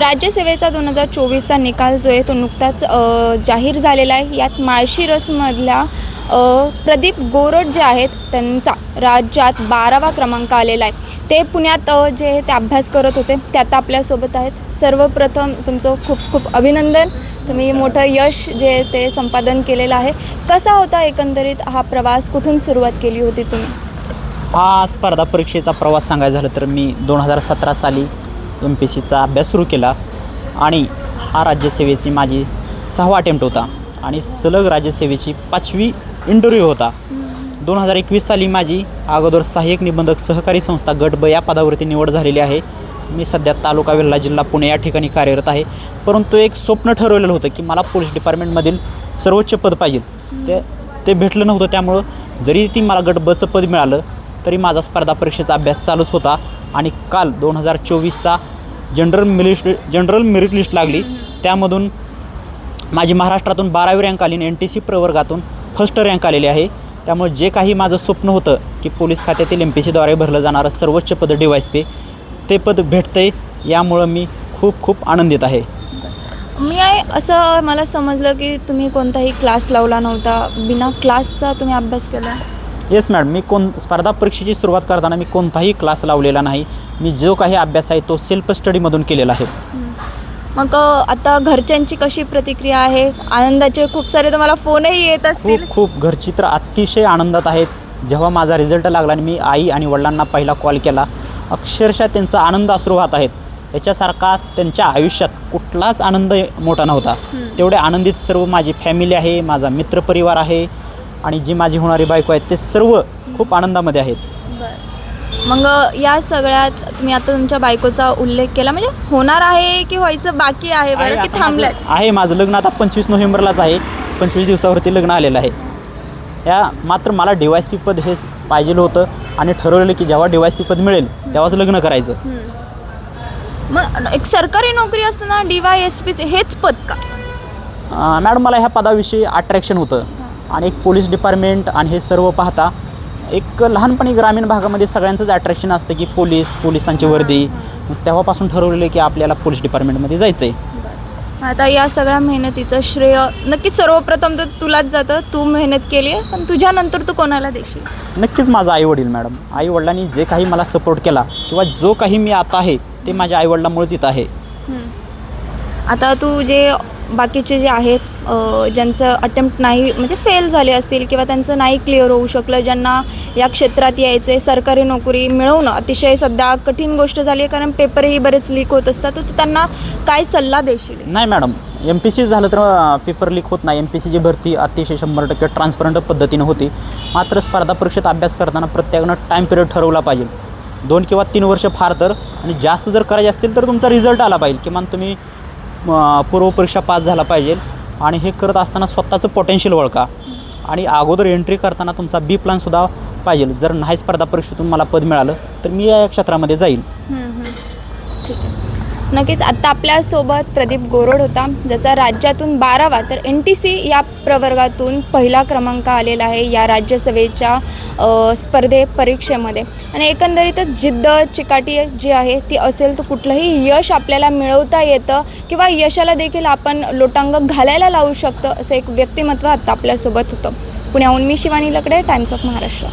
राज्यसेवेचा दोन हजार चोवीसचा निकाल जो आहे तो नुकताच जाहीर झालेला आहे. यात माळशिरसमधल्या प्रदीप गोरड जे आहेत त्यांचा राज्यात बारावा क्रमांक आलेला आहे. ते पुण्यात जे ते अभ्यास करत होते. ते आता आपल्यासोबत आहेत. सर्वप्रथम तुमचं खूप खूप अभिनंदन. तुम्ही मोठं यश जे ते संपादन केलेलं आहे. कसा होता एकंदरीत हा प्रवास? कुठून सुरुवात केली होती तुम्ही? हा स्पर्धा परीक्षेचा प्रवास सांगायचा झालं तर मी दोन हजार सतरा साली एम पी सीचा अभ्यास सुरू केला आणि हा राज्यसेवेची माझी सहावा अटेम्प्ट होता. आणि सलग राज्यसेवेची पाचवी इंटरव्ह्यू होता. दोन हजार एकवीस साली माझी अगोदर सहाय्यक निबंधक सहकारी संस्था गट ब या पदावरती निवड झालेली आहे. मी सध्या तालुका वेल्हा जिल्हा पुणे या ठिकाणी कार्यरत आहे. परंतु एक स्वप्न ठरवलेलं होतं की मला पोलीस डिपार्टमेंटमधील सर्वोच्च पद पाहिजे. ते ते भेटलं नव्हतं. त्यामुळं जरी ती मला गट बचं पद मिळालं तरी माझा स्पर्धा परीक्षेचा अभ्यास चालूच होता. आणि काल दोन हजार चोवीसचा जनरल मिलिस्ट जनरल मेरिट लिस्ट लागली. त्यामधून माझी महाराष्ट्रातून बारावी रँक आली एन टी सी प्रवर्गातून फर्स्ट रँक आलेली आहे. त्यामुळे जे काही माझं स्वप्न होतं की पोलीस खात्यातील एम पी सीद्वारे भरलं जाणारं सर्वोच्च पद डी पे पी ते पद भेटतं आहे यामुळं मी खूप खूप आनंदित आहे. मी आहे असं मला समजलं की तुम्ही कोणताही क्लास लावला नव्हता. बिना क्लासचा तुम्ही अभ्यास केला? येस मॅडम मी कोण स्पर्धा परीक्षेची सुरुवात करताना मी कोणताही क्लास लावलेला नाही. मी जो काही अभ्यास आहे तो सेल्फ स्टडीमधून केलेला आहे. मग आता घरच्यांची कशी प्रतिक्रिया आहे? आनंदाचे खूप सारे तुम्हाला फोनही येत असतील. खूप खूप. घरची तर अतिशय आनंदात आहेत. जेव्हा माझा रिझल्ट लागला आणि मी आई आणि वडिलांना पहिला कॉल केला अक्षरशः त्यांचा आनंद अश्रू वाहत आहेत. याच्यासारखा त्यांच्या आयुष्यात कुठलाच आनंद मोठा नव्हता. तेवढे आनंदित सर्व माझी फॅमिली आहे माझा मित्रपरिवार आहे. आणि जी माझी होणारी बायको आहेत ते सर्व खूप आनंदामध्ये आहेत. मग या सगळ्यात तुम्ही आता तुमच्या बायकोचा उल्लेख केला म्हणजे होणार आहे की व्हायचं बाकी आहे आहे बरं की आता माझं- आहे माझं लग्न आता पंचवीस नोव्हेंबरलाच आहे. पंचवीस दिवसावरती लग्न आलेलं आहे. या मात्र मला डी वाय पी पद हे पाहिजेलं होतं आणि ठरवलेलं की जेव्हा डी वाय पी पद मिळेल तेव्हाच लग्न करायचं. मग एक सरकारी नोकरी असताना डी वाय एस पीचे हेच पद का? अं, मॅडम मला ह्या पदाविषयी अट्रॅक्शन होतं. आणि एक पोलीस डिपार्टमेंट आणि हे सर्व पाहता एक लहानपणी ग्रामीण भागामध्ये सगळ्यांचंच अट्रॅक्शन असतं की पोलीस पोलिसांची वर्दी. तेव्हापासून ठरवलेलं की आपल्याला पोलीस डिपार्टमेंटमध्ये जायचं आहे आता या सगळ्या मेहनतीचं श्रेय नक्कीच सर्वप्रथम तर तुलाच जातं. तू मेहनत केली आहे पण तुझ्यानंतर तू कोणाला देशील? नक्कीच माझा आईवडील मॅडम. आईवडिलांनी जे काही मला सपोर्ट केला किंवा जो काही मी आता आहे ते माझ्या आईवडिलांमुळेच इथं आहे. आता तू जे बाकीचे जे आहेत ज्यांचं अटेम्प्ट नाही म्हणजे फेल झाले असतील किंवा त्यांचं नाही क्लिअर होऊ शकलं ज्यांना या क्षेत्रात यायचे सरकारी नोकरी मिळवणं अतिशय सध्या कठीण गोष्ट झाली आहे कारण पेपरही बरेच लीक होत असतात. तर तू त्यांना काय सल्ला देशील? नाही मॅडम एम पी सी झालं तर पेपर लीक होत नाही. एम पी सीची भरती अतिशय शंभर टक्के ट्रान्सपरंट पद्धतीने होती. मात्र स्पर्धा परीक्षेत अभ्यास करताना प्रत्येकानं टाईम पिरियड ठरवला पाहिजे. दोन किंवा तीन वर्ष फार तर आणि जास्त जर करायचे असतील तर तुमचा रिझल्ट आला पाहिजे. किमान तुम्ही पूर्वपरीक्षा पास झाला पाहिजे. आणि हे करत असताना स्वतःचं पोटेन्शियल ओळखा. आणि अगोदर एंट्री करताना तुमचा बी प्लॅनसुद्धा पाहिजे. जर नाही स्पर्धा परीक्षेतून मला पद मिळालं तर मी या क्षेत्रामध्ये जाईल नक्कीच आत्ता आपल्यासोबत प्रदीप गोरड होता ज्याचा राज्यातून बारावा तर एन टी सी या प्रवर्गातून पहिला क्रमांक आलेला आहे या राज्यसभेच्या स्पर्धे परीक्षेमध्ये. आणि एकंदरीतच जिद्द चिकाटी जी आहे ती असेल तर कुठलंही यश आपल्याला मिळवता येतं किंवा यशाला देखील आपण लोटांग घालायला लावू शकतं असं एक व्यक्तिमत्व आत्ता आपल्यासोबत होतं. पुण्याहून मी शिवानी लकडे टाइम्स ऑफ महाराष्ट्र